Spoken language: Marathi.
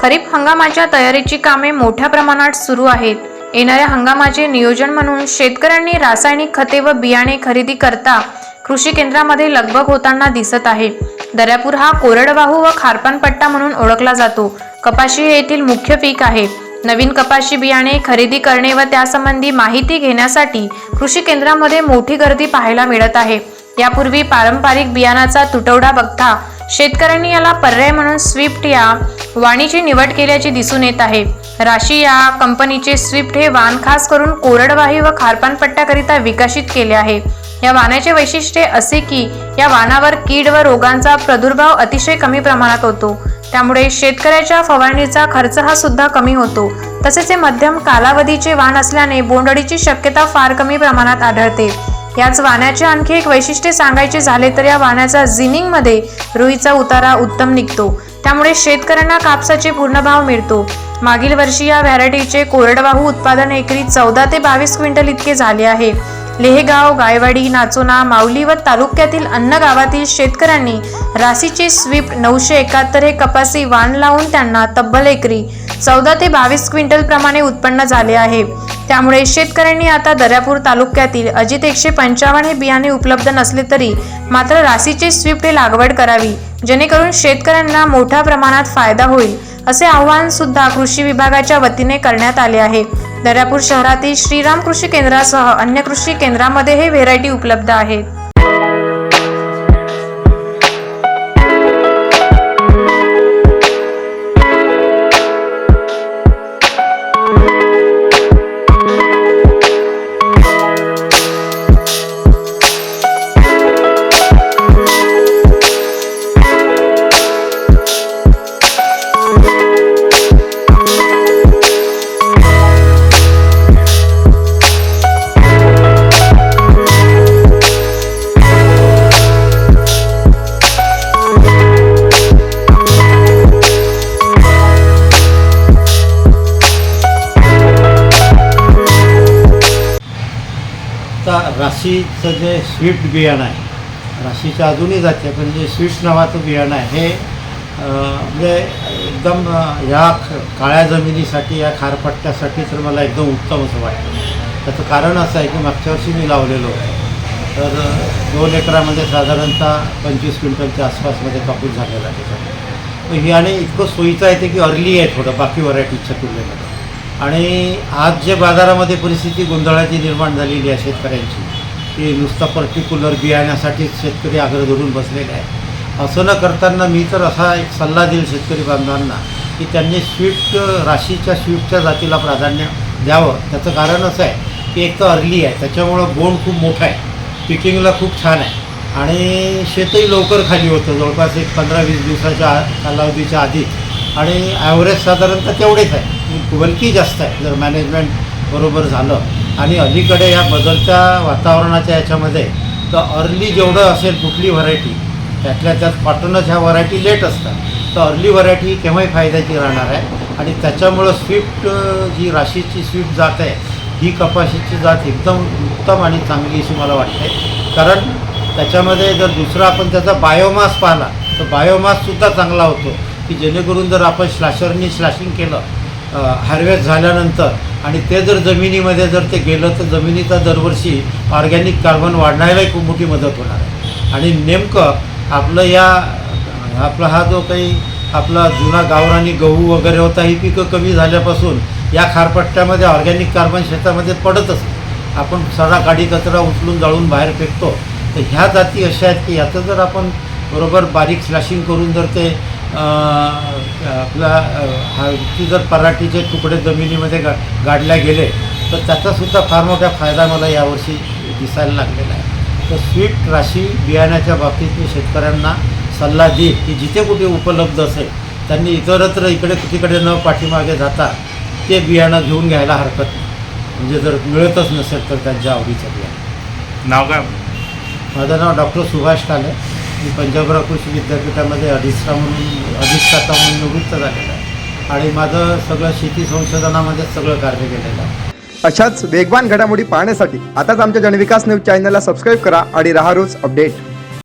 खरीप हंगामाच्या तयारीची कामे मोठ्या प्रमाणात सुरू आहेत. येणाऱ्या हंगामाचे नियोजन म्हणून शेतकऱ्यांनी रासायनिक खते व बियाणे खरेदी करता कृषी केंद्रामध्ये लगबग होताना दिसत आहे. दर्यापूर हा कोरडवाहू व खारपान पट्टा म्हणून ओळखला जातो. कपाशी हे येथील मुख्य पीक आहे. नवीन कपाशी बियाणे खरेदी करणे व त्यासंबंधी माहिती घेण्यासाठी कृषी केंद्रामध्ये मोठी गर्दी पाहायला मिळत आहे. यापूर्वी पारंपरिक बियाणाचा तुटवडा बघता शेतकऱ्यांनी याला पर्याय म्हणून स्विफ्ट या वाणीची निवड केल्याचे दिसून येत आहे. राशी या कंपनीचे स्विफ्ट हे वाहन खास करून कोरडवाही व खारपानपट्ट्याकरिता विकसित केले आहे. या वाहनाचे वैशिष्ट्य असे की या वाहनावर कीड व रोगांचा प्रादुर्भाव अतिशय कमी प्रमाणात होतो. त्यामुळे शेतकऱ्याच्या फवारणीचा खर्च हा सुद्धा कमी होतो. तसेच हे मध्यम कालावधीचे वाहन असल्याने बोंडअळीची शक्यता फार कमी प्रमाणात आढळते. याच वाण्याचे आणखी एक वैशिष्ट्य सांगायचे झाले तर या वाण्याचा जिनिंगमध्ये रुईचा उतारा उत्तम निघतो. त्यामुळे शेतकऱ्यांना कापसाचे पूर्ण भाव मिळतो. मागील वर्षी या व्हॅरायटीचे कोरडवाहू उत्पादन एकरी चौदा ते बावीस क्विंटल इतके झाले आहे. लेहेगाव गायवाडी नाचोना माऊली व तालुक्यातील अन्न गावातील शेतकऱ्यांनी राशीचे स्विफ्ट नऊशे एकाहत्तर हे कपासी वाण लावून त्यांना तब्बल एकरी चौदा ते बावीस क्विंटल प्रमाणे उत्पन्न झाले आहे. त्यामुळे शेतकऱ्यांनी आता दर्यापूर तालुक्यातील अजित एकशे पंचावन्न हे बियाणे उपलब्ध नसले तरी मात्र राशीचे स्विफ्ट हे लागवड करावी जेणेकरून शेतकऱ्यांना मोठ्या प्रमाणात फायदा होईल असे आव्हान सुद्धा कृषी विभागाच्या वतीने करण्यात आले आहे. दर्यापूर शहरातील श्रीराम कृषी केंद्रासह अन्य कृषी केंद्रामध्ये हे व्हेरायटी उपलब्ध आहेत आता राशीचं जे स्वीट बियाणं आहे राशीच्या अजूनही जाते पण जे स्वीट नावाचं बियाणं आहे हे म्हणजे एकदम ह्या ख- काळ्या जमिनीसाठी या खारपट्ट्यासाठी तर मला एकदम उत्तम असं वाटतं. त्याचं कारण असं आहे की मागच्या वर्षी मी लावलेलो आहे तर दोन एकरामध्ये साधारणतः पंचवीस क्विंटलच्या आसपासमध्ये कापूस झालेला आहे. त्याच्यामध्ये तर आणि इतकं सोयीचं आहे ते की अर्ली आहे थोडं बाकी व्हरायटीच्या तुलनेमध्ये. आणि आज जे बाजारामध्ये परिस्थिती गोंधळाची निर्माण झालेली आहे शेतकऱ्यांची की नुसतं पर्टिक्युलर बियाण्यासाठीच शेतकरी आग्रह धरून बसलेले आहे असं न करताना मी तर असा एक सल्ला देईल शेतकरी बांधवांना की त्यांनी स्विफ्ट राशीच्या स्विफ्टच्या जातीला प्राधान्य द्यावं. त्याचं कारण असं आहे की एक तर अर्ली आहे त्याच्यामुळं बोंड खूप मोठा आहे पिकिंगला खूप छान आहे. आणि शेतही लवकर खाली होतं जवळपास एक पंधरा वीस दिवसाच्या कालावधीच्या आधी. आणि ॲव्हरेज साधारणतः तेवढेच आहे. क्वालिटी जास्त आहे. जर मॅनेजमेंट बरोबर झालं. आणि अलीकडे या बदलत्या वातावरणाच्या याच्यामध्ये तर अर्ली जेवढं असेल कुठली व्हरायटी त्यातल्या त्यात पाठूनच ह्या व्हरायटी लेट असतात. तर अर्ली व्हरायटी केव्हाही फायद्याची राहणार आहे. आणि त्याच्यामुळं स्विफ्ट जी राशीची स्विफ्ट जात आहे ही कपाशीची जात एकदम उत्तम आणि चांगली अशी मला वाटते. कारण त्याच्यामध्ये जर दुसरा आपण त्याचा बायोमास पाहिला तर बायोमाससुद्धा चांगला होतो. की जेणेकरून जर आपण स्लॅशरनी स्लॅशिंग केलं हार्वेस्ट झाल्यानंतर आणि ते जर जमिनीमध्ये जर ते गेलं तर जमिनीचा दरवर्षी ऑर्गॅनिक कार्बन वाढण्यालाही खूप मोठी मदत होणार आहे. आणि नेमकं आपलं या आपला हा जो काही आपला जुना गावरानी गहू वगैरे होता ही पिकं कमी झाल्यापासून या खारपट्ट्यामध्ये ऑर्गॅनिक कार्बन शेतामध्ये पडतच आपण सडा काडी कचरा उचलून जाळून बाहेर फेकतो. तर ह्या जाती अशा आहेत की याचं जर आपण बरोबर बारीक स्लॅशिंग करून जर ते आपला हा ती जर पराठीचे तुकडे जमिनीमध्ये गा गाडल्या गेले तर त्याचासुद्धा फार मोठा फायदा मला यावर्षी दिसायला लागलेला आहे. तर स्विफ्ट राशी बियाण्याच्या बाबतीत मी शेतकऱ्यांना सल्ला देईन की जिथे कुठे उपलब्ध असेल त्यांनी इतरत्र इकडे तिकडे न पाठीमागे जाता ते बियाणं घेऊन घ्यायला हरकत नाही. म्हणजे जर मिळतच नसेल तर त्यांच्या आवडीचं बियाणं. नाव काय? माझं नाव डॉक्टर सुभाष काले. मी पंजाबराव कृषी विद्यापीठामध्ये अधिष्ठा म्हणून अधिष्ठाता म्हणून निवृत्त झालेलं आहे. आणि माझं सगळं शेती संशोधनामध्ये सगळं कार्य केलेलं आहे. अशाच वेगवान घडामोडी पाहण्यासाठी आताच आमच्या जनविकास न्यूज चॅनलला सबस्क्राईब करा आणि राहा रोज अपडेट.